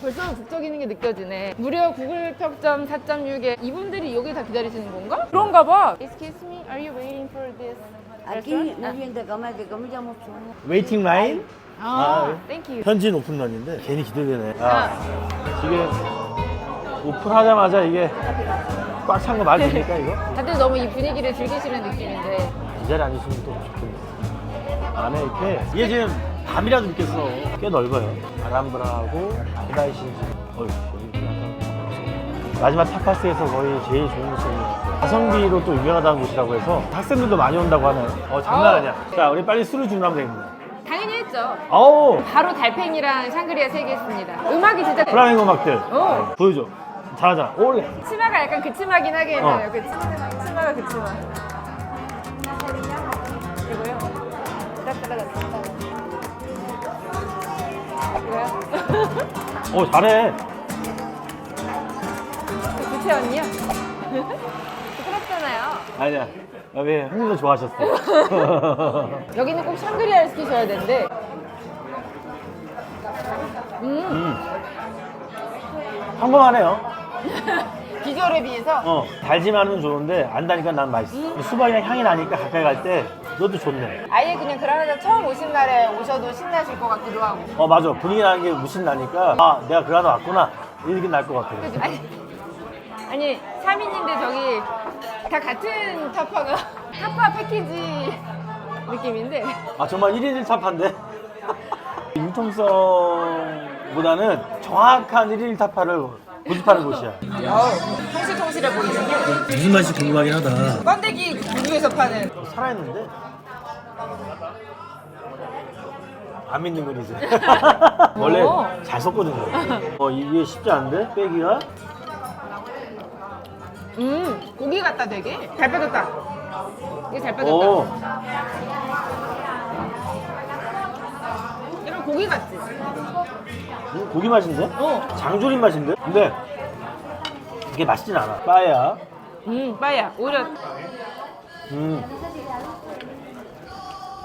벌써 국적이는 게 느껴지네. 무려 구글 평점 4.6에 이분들이 여기 다 기다리시는 건가? 그런가 봐. Excuse me, are you waiting for this? Aquí no viene de comer, de comer ya mucho. 웨이팅 라인? 아, 아, 땡큐. 현진 오픈런인데 괜히 기대되네. 아, 지금 오픈하자마자 이게 꽉 찬거 맞습니까 이거? 다들 너무 이 분위기를 즐기시는 느낌인데. 이 자리 앉으시면 또 좋겠네. 안에 이렇게 이게 지금 밤이라도 믿겠어. 꽤 넓어요. 아람브라하고. 어휴, 여기 약간 마지막 타파스에서 거의 제일 좋은 같아요. 가성비로 또 유명하다는 곳이라고 해서 학생들도 많이 온다고 하네요. 어, 장난 아니야. 자, 우리 빨리 술을 주문하면 됩니다. 당연히 했죠. 어우, 바로 달팽이랑 샹그리아 세 개 했습니다. 음악이 진짜 플라밍고 음악들. 어. 보여줘. 잘하잖아. 올레. 치마가 약간 그 치마긴 하겠네요. 어. 그 치마가, 그 치마. 이거요? 이거요? 어, 잘해. 그 부채 언니요? 부끄럽잖아요. 아니야. 여기 형님도 좋아하셨어. 여기는 꼭 샹그리아를 시키셔야 되는데. 음, 음. 평범하네요. 비주얼에 비해서 어, 달지만은 좋은데 안 다니까 난 맛있어. 수박이랑 향이 나니까 가까이 갈 때 너도 좋네. 아예 그냥 그라나다 처음 오신 날에 오셔도 신나실 것 같기도 하고. 어 맞아 분위기 나는 게 무신 나니까 아 내가 그라나 왔구나 이렇게 날 것 같아. 그죠? 아니, 아니 3인인데 저기 다 같은 타파가 타파 패키지 느낌인데 아 정말 1인 1타파인데 융통성보다는 정확한 1인 1타파를 고집하는 곳이야. 통실통실해 보이는 무슨 맛이 궁금하긴 하다. 번데기 구두에서 파는 살아있는데 안 믿는 건 이제 원래 오. 잘 썼거든요. 어 이게 쉽지 않은데 빼기가 음 고기 같다 되게 잘 빠졌다 이게 잘 빠졌다 오 이런 고기 같지? 음, 고기 맛인데? 어. 장조림 맛인데? 근데 이게 맛있진 않아. 빠야. 음 빠야 오히려 음.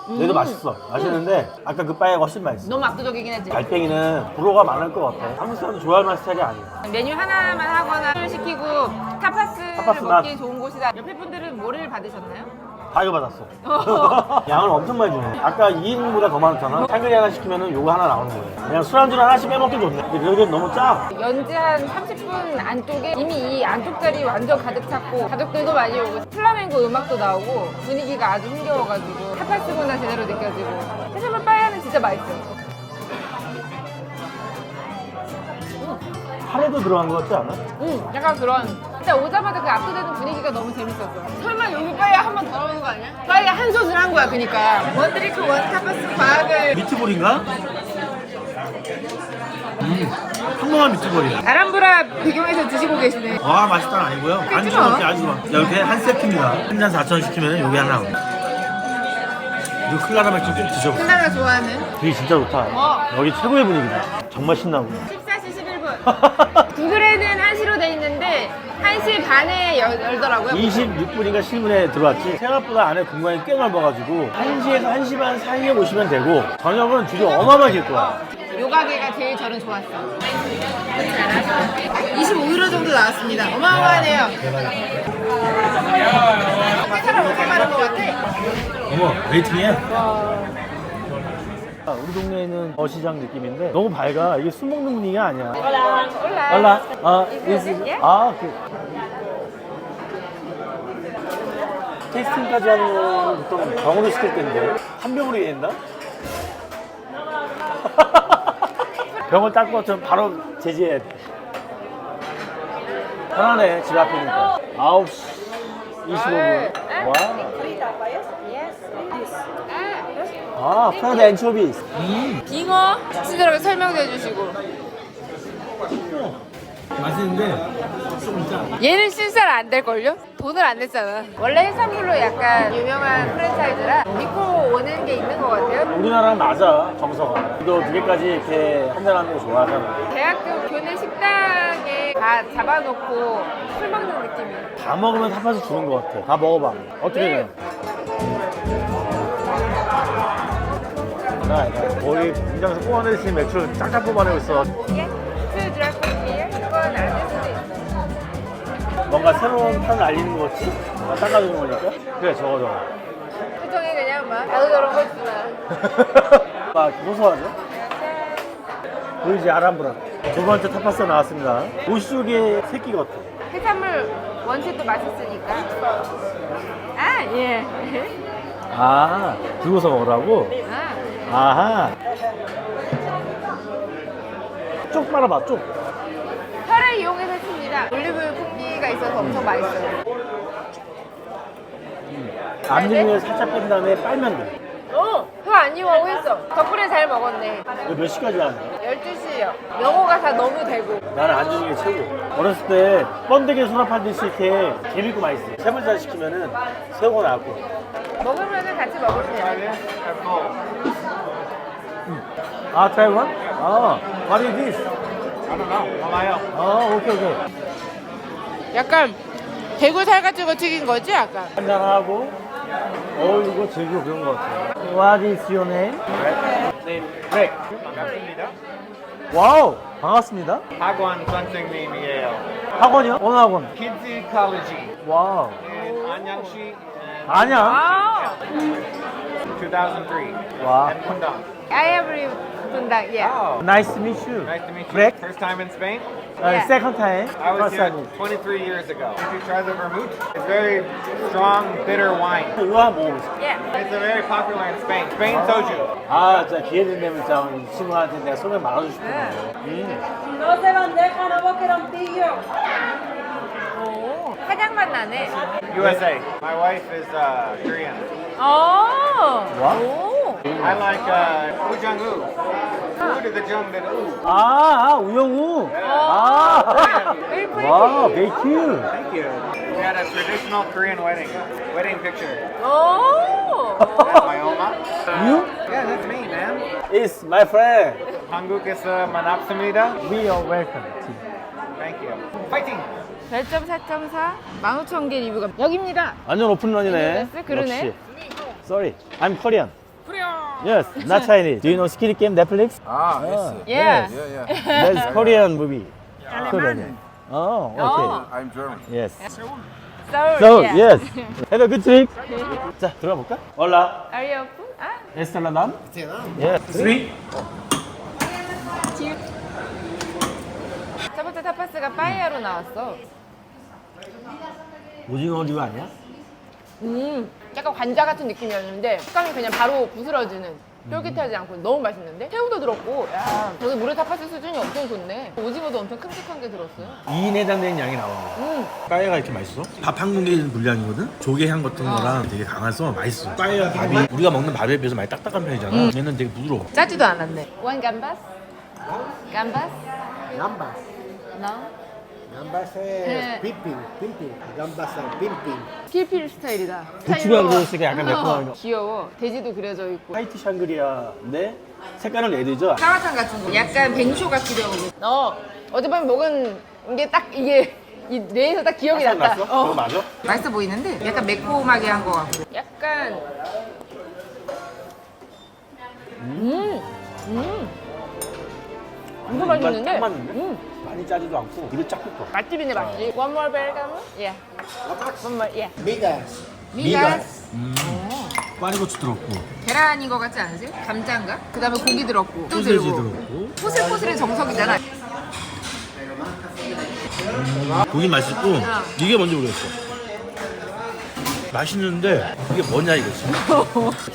얘도 맛있어. 맛있는데 아까 그 빠야가 훨씬 맛있어. 너무 압도적이긴 했지 달팽이는 불호가 많을 것 같아. 한국 사람 좋아할 만한 스타일이 아니야. 메뉴 하나만 하거나 술 시키고 타파스를 타파스만. 먹기 좋은 곳이다 옆에 분들은 뭐를 받으셨나요? 다 이거 받았어. 양을 엄청 많이 주네. 아까 2인보다 더 많았잖아. 탕글이 하나 시키면 요거 하나 나오는 거야. 그냥 술안주 하나씩 빼먹기 좋네. 근데 여기 너무 짜. 연지 한 30분 안쪽에 이미 이 안쪽 자리 완전 가득 찼고 가족들도 많이 오고 플라멩고 음악도 나오고 분위기가 아주 흥겨워가지고 타파스 문화 제대로 느껴지고 해산물 빠야는 진짜 맛있어요 카레도 들어간 것 같지 않아? 응 약간 그런 진짜 오자마자 그 압도되는 분위기가 너무 재밌었어 설마 여기 빠야 한 번 더 나오는 거 아니야? 빠야 한 솥을 한 거야 그니까 원드리크 원 타파스 과학을 미트볼인가? 음, 평범한 미트볼이야. 아람브라 배경에서 드시고 계시네 와 맛있다는 아니고요. 안주 뭐. 먹기 아주 좋아. 이렇게 한 세트입니다. 한 잔 4천 원 시키면 여기 하나. 이거 클라라 맥주 좀 드셔보세요. 클라가 좋아하는 되게 진짜 좋다. 어. 여기 최고의 분위기다. 정말 신나고. 14시 11분 구글에는 1시로 돼 있는데 1시 반에 열, 열더라고요 26분인가 7분에 들어왔지. 생각보다 안에 공간이 꽤 넓어가지고 1시에서 1시 반 사이에 오시면 되고 저녁은 줄이 어마어마하게 길 거야. 요 가게가 제일 저는 좋았어 25유로 정도 나왔습니다 어마어마하네요 것 같아 어머 웨이팅이야? 아, 우리 동네에 있는 어시장 느낌인데 너무 밝아. 이게 술 먹는 분위기가 아니야. 올라 얼라 아, Is is- it? Yeah? 아, 그 테이스팅까지 하는 보통 병으로 시킬 텐데 한 병으로 이해했나? 병을 닦고 것처럼 바로 제지해야 돼. 편하네 집 앞이니까 9시 25분 와. 아, 프라드 엔초비스. 음, 빙어 친절하게 설명도 해주시고 맛있는데 짜. 얘는 실살 안 될걸요? 돈을 안 냈잖아 원래 해산물로 약간 유명한 프랜차이즈라 믿고 오는 게 있는 것 같아요 우리나라랑 맞아 정서가. 이거 두 개까지 이렇게 한잔하는 거 좋아하잖아. 대학교 교내 식당에 다 잡아놓고 술 먹는 느낌이에요. 다 먹으면 팥팥이 주는 것 같아. 다 먹어봐. 어떻게 네. 돼? 나, 거의 공장에서 뽑아내신 맥주를 쫙쫙 뽑아내고 있어. 예? 이게 뭔가 새로운 판을 알리는 거지? 뭔가 닦아주는 거니까? 그래, 저거 저거. 표정이 그냥 막 나도 저런 거 있구나. 막 무서워하죠? 보이지, 아람브라. 두 번째 타파스 나왔습니다 오슈게 새끼 같아 해산물 원체도 맛있으니까. 아 예. 아 들고서 먹으라고? 아. 아하 쪽 빨아봐 쪽 혀를 이용해서 했습니다. 올리브 풍미가 있어서 엄청 맛있어요. 앞니를 살짝 뺀 다음에 빨면 돼 안 이용하고 했어. 덕분에 잘 먹었네. 이거 몇 시까지 하는 거야? 12시요. 영어가 다 너무 되고. 나는 안주중에 최고 어렸을 때 번데기 수납하듯이 이렇게 재밌고 맛있어 세 번째 시키면은 새우가 나왔고 먹으면은 같이 먹으세요. 아 타이완? 아 what is this? 아 오케이 오케이 약간 대구살 같은 거 튀긴 거지, 약간? 한잔하고 어 이거 제주 그런 거 같아 What is your name? 네. 와우 반갑습니다 학원 선생님이에요. 학원이요? 어느 학원? 키즈 컬리지 와우 안양시 아, 2003. 와 리 분당, 예. Oh, Nice to meet you nice to meet you. Greg? First time in Spain? uh, Yeah. Second time I was First here time 23 years ago. Did you try the vermouth? It's very strong, bitter wine. 이거 한번 먹어보세요 예. It's a very popular in Spain. Spain soju. 아 진짜 기회 된다면 진짜 이 친구한테 내가 소개 말아주고 싶네 음. No se bandeja, no boquerontillo. 오, 사장맛 나네. USA. My wife is uh, Korean. 어. 와? 오. I like uh, Ujang-u. Food is the jung that ooh. 아, 아 우영우 아 very cute Thank you. We had a traditional Korean wedding. Wedding picture. 오. That's my oma. You? Yeah, that's me, man. It's my friend 한국에서 만났습니다. We are welcome Thank you. Fighting. 별점 4.4, 15,000개 리뷰가 여기입니다. 완전 오픈런이네? 그러네. 역시 Sorry I'm Korean Yes, not Chinese Do you know Squid Game Netflix? Ah, yes. 예. Yeah, yeah. That's Korean movie Korean Oh, okay 어. I'm German. Yes 서울. So, 예. yes Have a good trip 자, 들어가 볼까? Hola Are you open? 아, Esteladam Yes Three 첫 번째 타파스가 빠이야로 나왔어. 오징어 olive 아니야? 음, 약간 관자 같은 느낌이었는데 식감이 그냥 바로 부스러지는 쫄깃하지 않고 너무 맛있는데? 새우도 들었고 야 저기 물회 타파스 수준이 엄청 좋네. 오징어도 엄청 큼직한 게 들었어요. 2인 해당되는 양이 거야 음, 빠에가 이렇게 맛있어? 밥 한 공기 분량이거든? 조개 향 같은 거랑 되게 강해서 맛있어. 빠에가 밥이 우리가 먹는 밥에 비해서 많이 딱딱한 편이잖아. 얘는 되게 부드러워. 짜지도 않았네. 원 감바스? 감바스? Gambas. No? Es pimpin, pimpin. Gambas es pimpin. 필필 스타일이다 스타일로. 들어있으니까 약간 매콤한 거. 귀여워 돼지도 그려져 있고 화이트 샹그리아인데 색깔은 레드죠? 사과탕 같은 거 약간 뱅쇼 같기도 하고 어 어젯밤에 먹은 게 딱 이게 이 뇌에서 딱 기억이 딱 났다 났어? 그거 맞아? 맛있어 보이는데 약간 매콤하게 한 거 같고 약간 음, 음, 이거 맛있는데 딱 맞는데? 음, 많이 짜지도 않고 입에 쫙 붙어. 맛집이네 맛집. One more bergamo? Yeah One more, yeah Migas. 미가스. 빠니고추 들었고. 계란인 것 같지 않으세요? 감자인가? 그 다음에 고기 들었고. 또 소세지 들고. 들었고. 포슬포슬의 정석이잖아. 고기 맛있고 이게 뭔지 모르겠어 맛있는데 이게 뭐냐 이거지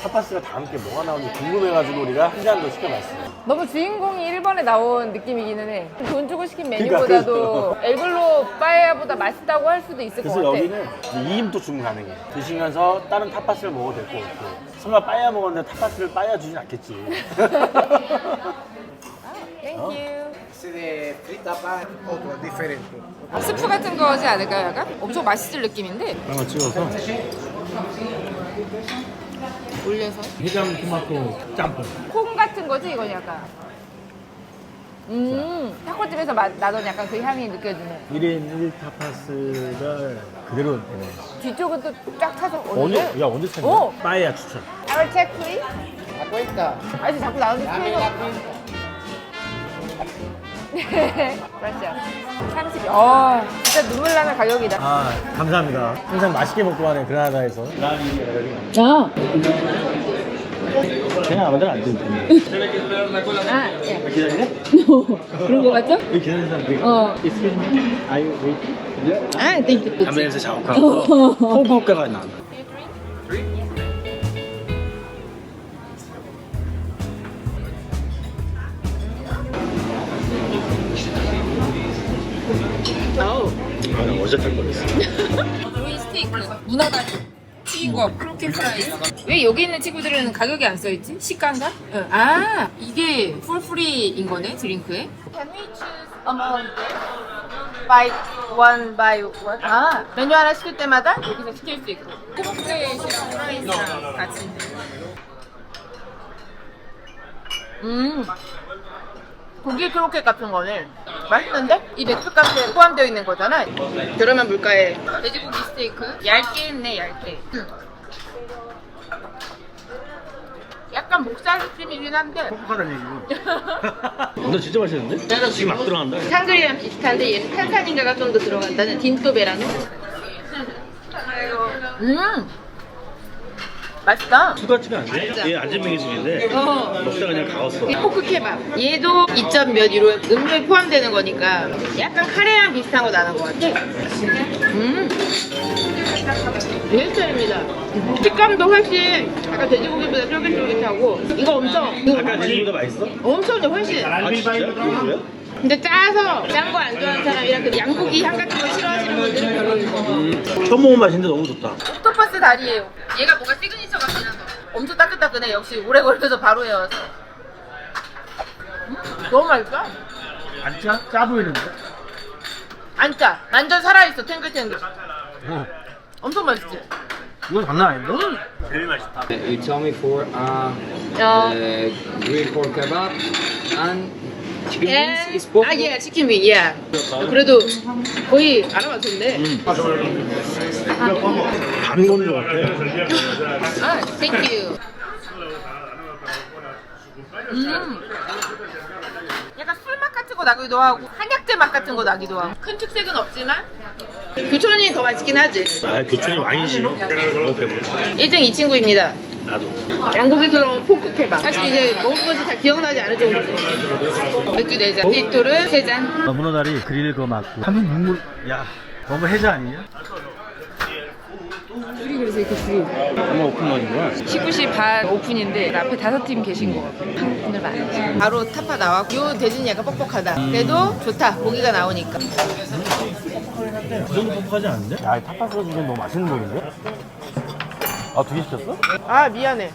타파스가 다음 게 뭐가 나오는지 궁금해가지고 우리가 한 잔 더 시켜봤어 너무 주인공이 1번에 나온 느낌이기는 해. 돈 주고 시킨 그러니까 메뉴보다도 엘글로 빠에야보다 맛있다고 할 수도 있을 것 그래서 같아. 여기는 2인도 주문 가능해 드시면서 다른 타파스를 먹어도 될 것 같고 설마 빠야 먹었는데 타파스를 빠야 주진 않겠지 땡큐. Frita pan, otro diferente. 스프 같은 거지 않을까요, 약간? 엄청 맛있을 느낌인데 거 찍어서 올려서 해장 토마토 짬뽕 콩 같은 거지 이건 약간. 음, 타코집에서 맛 나던 약간 그 향이 느껴지네. 1인 1타파스가 그대로 되네 뒤쪽은 또 쫙 차서 언제? 오는데. 야 언제 찾냐? 오! 빠에야 추천 Our check, please. 아저씨 자꾸 나오는데 스페 인어. 맛이야. 30. 어, 진짜 눈물 나는 가격이다. 아 감사합니다. 항상 맛있게 먹고 가는 그라나다에서 라니 아, 그냥 아무 데나 안 되는데. 아, 예. 기다리네? 그런 거 맞죠? 왜 기다리는 사람 되게 어. Excuse me, are you waiting? 아, 땡큐. 담배에서 자욱하고 호흡가가 나. 아, 어색할 뻔했어. 로이 스테이크, 문어다리, 튀긴 거, 크로켓 프라이스. 왜 여기 있는 친구들은 가격이 안 써있지? 시가인가? 응. 아, 이게 풀프리인 거네, 드링크에? Can we choose among by one by one? 아, 메뉴 하나 시킬 때마다 여기서 시킬 수 있고. 크로켓이랑 프라이스랑 같이. 음. 고기 크로켓 같은 거는 맛있는데? 이 맥주값에 포함되어 있는 거잖아. 저렴한 물가에 돼지고기 스테이크 얇게 했네 얇게. 음. 약간 목살 느낌이긴 한데 행복하다는 얘기고. 근데 진짜 맛있는데? 지금 막 들어간다. 탕그리랑 비슷한데 얘는 탄산인가가 좀 더 들어간다는 딘토베라노. 음 맛있다. 술 같지가 않네. 얘 안전뱅이 중인데 어. 먹다가 그냥 가웠어. 이 포크 케밥 얘도 2점 몇 유로 음료에 포함되는 거니까 약간 카레랑 비슷한 거 나는 것 같아 음 일스타일입니다 식감도 훨씬 아까 돼지고기보다 쫄깃쫄깃하고 이거 엄청 아까 돼지보다 맛있어? 엄청 훨씬 아 진짜? 그래요? 근데 짜서 짠 거 안 좋아하는 사람이랑 그 양고기 향 같은 거 싫어하시는 분들은 별로일 음, 처음 먹은 맛인데 너무 좋다. 옥토퍼스 다리예요 얘가 뭔가 시그니처 같긴 하다 엄청 따끈따끈해 역시 오래 걸려서 바로 해와서 음, 너무 맛있다 안 짜? 짜 보이는데? 안 짜. 완전 살아있어, 탱글탱글. 어. 엄청 맛있지? 이건 장난 아닌데? 제일 맛있다. You tell me for uh, 어. uh, grilled pork kebab and chicken wings is possible. 아, 예, 치킨 윙, 예. 그래도 거의 알아맞혔네. 음. 반 건조 같아. 아, 땡큐. 음. 약간 술맛 같은 거 나기도 하고, 한약재 맛 같은 거 나기도 하고. 큰 특색은 없지만, 교촌이 더 맛있긴 하지. 아, 교촌이 와인이지. 너무 배부르다. 1등 이 친구입니다. 나도. 양고기 들어온 포크 케밥. 사실 이제 먹은 것이 잘 기억나지 않을 정도로. 맥주 4잔, 빅토르 3잔. 문어다리 그릴 거 맞고. 하면 국물. 야, 너무 해자 아니냐? 둘이 그래서 이렇게 둘이. 정말 오픈런이구나. 19시 반 오픈인데 앞에 다섯 팀 계신 거 같아요. 한국 분들 많으시 바로 타파 나왔고 요 돼지는 약간 뻑뻑하다. 그래도 좋다. 고기가 나오니까. 그 정도 뻑뻑하지 않은데? 야, 이 타파스가 지금 너무 맛있는 거인데? 아, 두 개 시켰어? 아 미안해.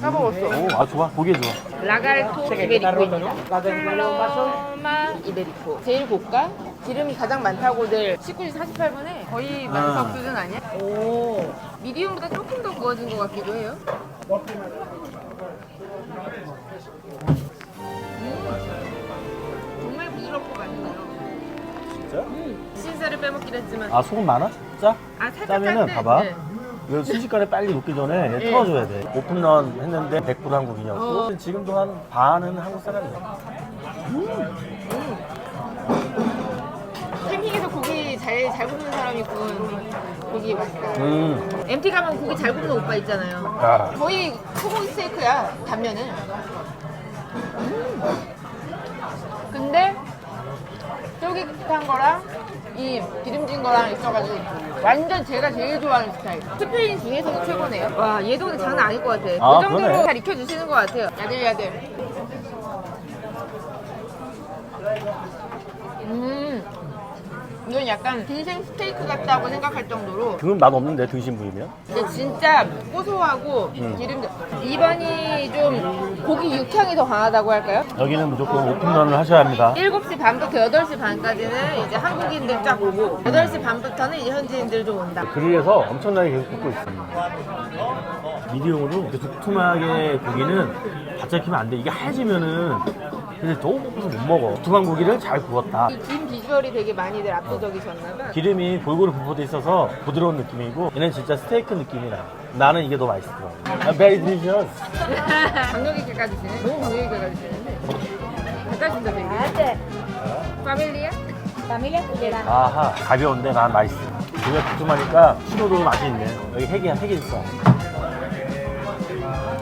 까먹었어. 오, 아, 좋아. 고기 좋아. 라갈토 이베리코입니다. 팔로마 이베리코. 제일 고가? 기름이 가장 많다고들 19시 48분에 거의 만석 수준 아니야? 오. 미디움보다 조금 더 구워진 것 같기도 해요. 신세를 빼먹긴 했지만 아, 소금 많아? 짜? 아 살짝 짜면은 짠데? 봐봐. 네. 이거 순식간에 빨리 녹기 전에 얘 네. 틀어줘야 돼. 오픈런 했는데 100% 한국인이었고 어. 지금도 한 반은 한국 사람이야. 캠핑에서 고기 잘, 잘 굽는 사람이 구운 고기 맛있다. 음, MT 가면 고기 잘 굽는 오빠 있잖아요. 야, 거의 소고기 스테이크야, 단면은. 음. 근데 쫄깃한 거랑 이 기름진 거랑 있어가지고 완전 제가 제일 좋아하는 스타일. 스페인 중에서도 최고네요. 와, 얘도 근데 장난 아닐 것 같아. 아, 그 정도로 그러네. 잘 익혀주시는 것 같아요. 야들야들. 음. 이건 약간 인생 스테이크 같다고 생각할 정도로 그건 맛 없는데 등심 부위면? 근데 진짜 고소하고 음. 기름져. 2번이 좀 고기 육향이 더 강하다고 할까요? 여기는 무조건 오픈런을 하셔야 합니다. 7시 반부터 8시 반까지는 이제 한국인들 쫙 오고 8시 반부터는 이제 현지인들 좀 온다. 그릴에서 엄청나게 계속 굽고 있습니다. 미디움으로 이렇게 두툼하게 고기는 바짝 키면 안 돼. 이게 하얘지면은 근데 너무 볶아서 못 먹어. 두툼한 고기를 잘 구웠다. 이 김 비주얼이 되게 많이들 압도적이셨나 봐. 기름이 골고루 부어져 있어서 부드러운 느낌이고 얘는 진짜 스테이크 느낌이 나. 나는 이게 더 맛있더라고. 아, very delicious. 강력 있게 까주시네. 너무 강력 있게 까주시는데. 가까이 진짜 되게. 파밀리아? Familia Cullera. 아하 가벼운데 난 맛있어. 그냥 두툼하니까 신호도 맛이 있네. 여기 핵이야 핵이 있어.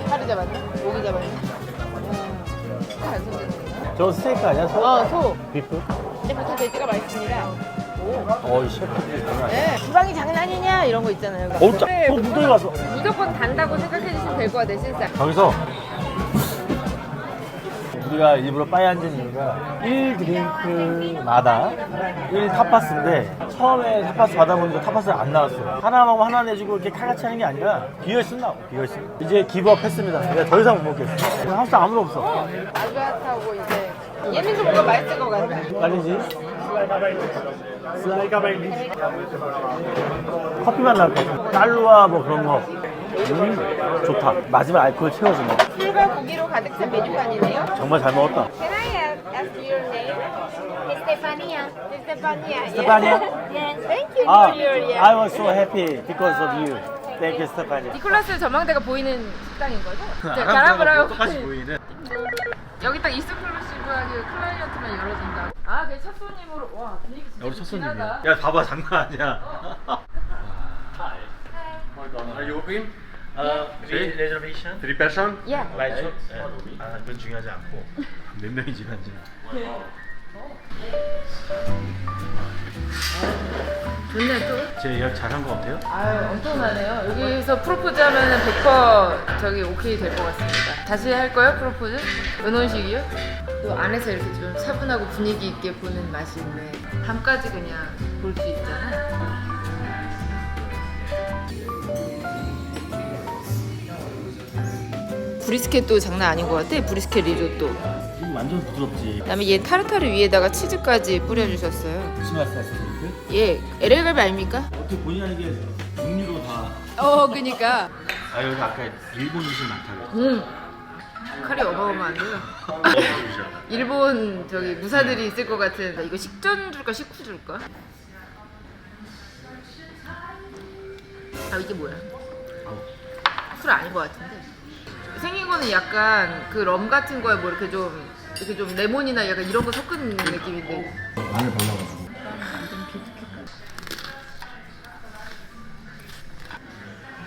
살이 잡았네? 고기 잡았네? 음, 잘 손질했네. 저 스테이크 아니야? 소? 어, 소. 비프? 셰프트 돼지가 맛있습니다. 어이 셰프 장난 아니야. 네. 주방이 장난이냐? 이런 거 있잖아요. 어우 짜. 네, 어 무더기 왔어. 무조건 단다고 생각해 주시면 될것 같아요, 진짜. 저기서 우리가 일부러 빠에 앉은 이유가 1 드링크마다 1 타파스인데 처음에 타파스 받아보니까 타파스가 안 나왔어요. 하나 먹으면 하나 내주고 이렇게 칼같이 하는 게 아니라 비어있으면 나와, 비어있으면. 이제 기부업 했습니다. 내가 더 이상 못 먹겠어. 한국 아무도 없어. 아주아타고 이제 얘는 좀 뭔가 맛있을 것 같아. 아니지? 커피만 나올 것 같아. 딸루와 뭐 그런 거. 음, 좋다. 마지막 알코올 채워주네. 술과 고기로 가득 찬 메뉴판이네요. 정말 잘 먹었다. Can I ask your name? Estefania. Estefania. Estefania? Yes. Thank you 아, for your I was so happy because of you. Thank you, Stephanie. 니콜라스 전망대가 보이는 식당인 거죠? 네, 가라브라요. 보이는. 여기 딱 익스클루시브하게 클라이언트만 열어준다. 아, 그게 첫 손님으로 와 분위기 진짜 우리 첫 손님이야. 하다. 야, 봐봐, 장난 아니야. Are you open? 아, reservation? Three person? 야, 라이트? 아, 그건 중요하지 않고 몇 명이 지 간지. 좋네 또. 제 예약 잘한 거 같아요? 아유, 엄청나네요. 여기서 프로포즈 하면은 100% 저기 오케이 될 것 같습니다. 다시 할 거예요, 프로포즈? 은혼식이요? 또 안에서 이렇게 좀 차분하고 분위기 있게 보는 맛이 있네. 밤까지 그냥 볼 수 있잖아. 브리스켓도 장난 아닌 것 같아. 브리스켓 리조또. 이거 완전 부드럽지. 그다음에 얘 타르타르 위에다가 치즈까지 뿌려주셨어요. 스마스 스테이크? 예, LA 갈비 아닙니까? 어떻게 본의 아니게 육류로 다. 어, 그니까. 아, 여기 아까 일본 음식 많다고. 음. 칼이 어마어마한데요. 일본 저기 무사들이 있을 것 같은 이거 식전 줄까 식후 줄까? 아 이게 뭐야? 술 아닌 것 같은데 생긴 거는 약간 그 럼 같은 거에 뭐 이렇게 좀 이렇게 좀 레몬이나 약간 이런 거 섞은 느낌인데 마늘 발라가지고.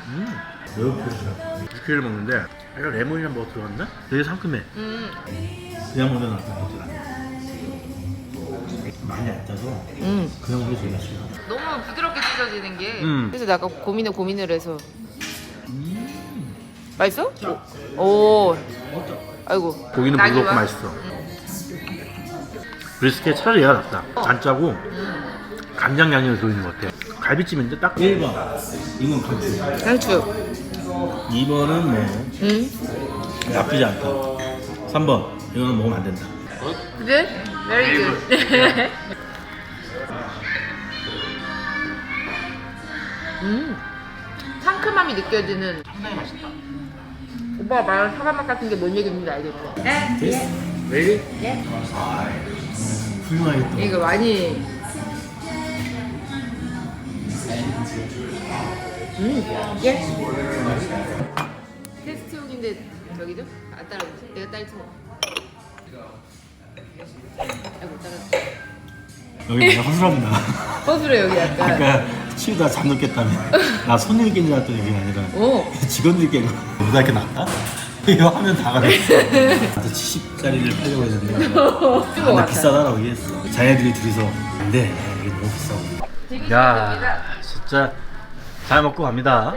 음, 매우 고소해. 육회를 먹는데 약간 레몬이랑 뭐 들어갔나? 되게 상큼해. 음, 그냥 먹는 것 같아. 많이 안 짜서 음. 그냥 먹기 제일 맛있어. 너무 부드럽게 찢어지는 게 음. 그래서 나 아까 고민을 고민을 해서 맛있어? 오, 오. 아이고 고기는 낙이 부드럽고 와? 맛있어. 브리스켓 차라리 얘가 낫다. 안 짜고 간장 양념이 들어있는 것 같아. 갈비찜인데 딱 1번. 이건 강추. 상추 2번은 뭐 음. 나쁘지 않다. 3번. 이거는 먹으면 안 된다. Good? Very good. 음, 상큼함이 느껴지는. 상당히 맛있다. 오빠가 말한 사과맛 같은 게 뭔 얘기인지 알겠죠? 왜? 훌륭하겠다. 이거 많이. 음, 예. 테스트용인데 저기죠? 안 따라오지? 내가. 아이고 따라. 여기 내가 허술합니다. 허술해 여기 약간. 아까 치우다 잠 넣겠다며. 나 손님이 깬줄 알았더니 그게 아니라 오. 직원들이 깬 거. 보다 이렇게 낫다? 이거 하면 다 가겠어. 나도 70짜리를 팔려고 했는데. 것 아, 나. 비싸다라고 얘기했어. 자네들이 둘이서 안 돼. 이게 너무 비싸고. 야, 진짜 잘 먹고 갑니다.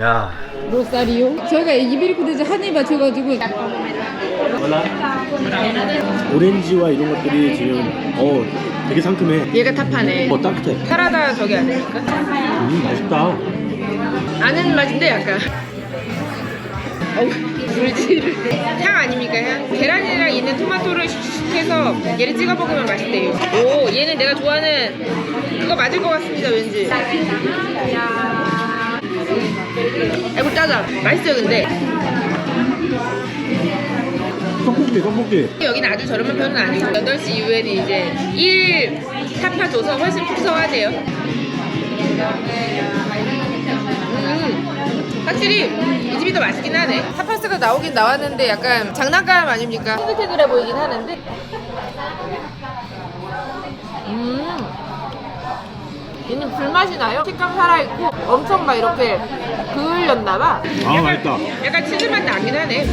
야, 로사리오? 저희가 이베리코 대제 한입 맞춰가지고 오렌지와 이런 것들이 지금 어 되게 상큼해. 얘가 탑하네 어 따뜻해. 사라다 저기 아닙니까? 음 맛있다. 아는 맛인데 약간 물질을 향 아닙니까 향? 계란이랑 있는 토마토를 슉슉 해서 얘를 찍어 먹으면 맛있대요. 오 얘는 내가 좋아하는 그거 맞을 것 같습니다 왠지. 아이고 짜자 맛있어요 근데. 떡볶이 떡볶이. 여기는 아주 저렴한 편은 아니고 8시 이후에는 이제 1 타파 줘서 훨씬 풍성하대요. 음, 확실히 이 집이 더 맛있긴 하네. 타파스가 나오긴 나왔는데 약간 장난감 아닙니까? 태글태글해 보이긴 하는데. 음. 얘는 불맛이 나요? 식감 살아있고 엄청 막 이렇게 그을렸나봐. 아 맛있다. 약간 치즈맛 나긴 하네.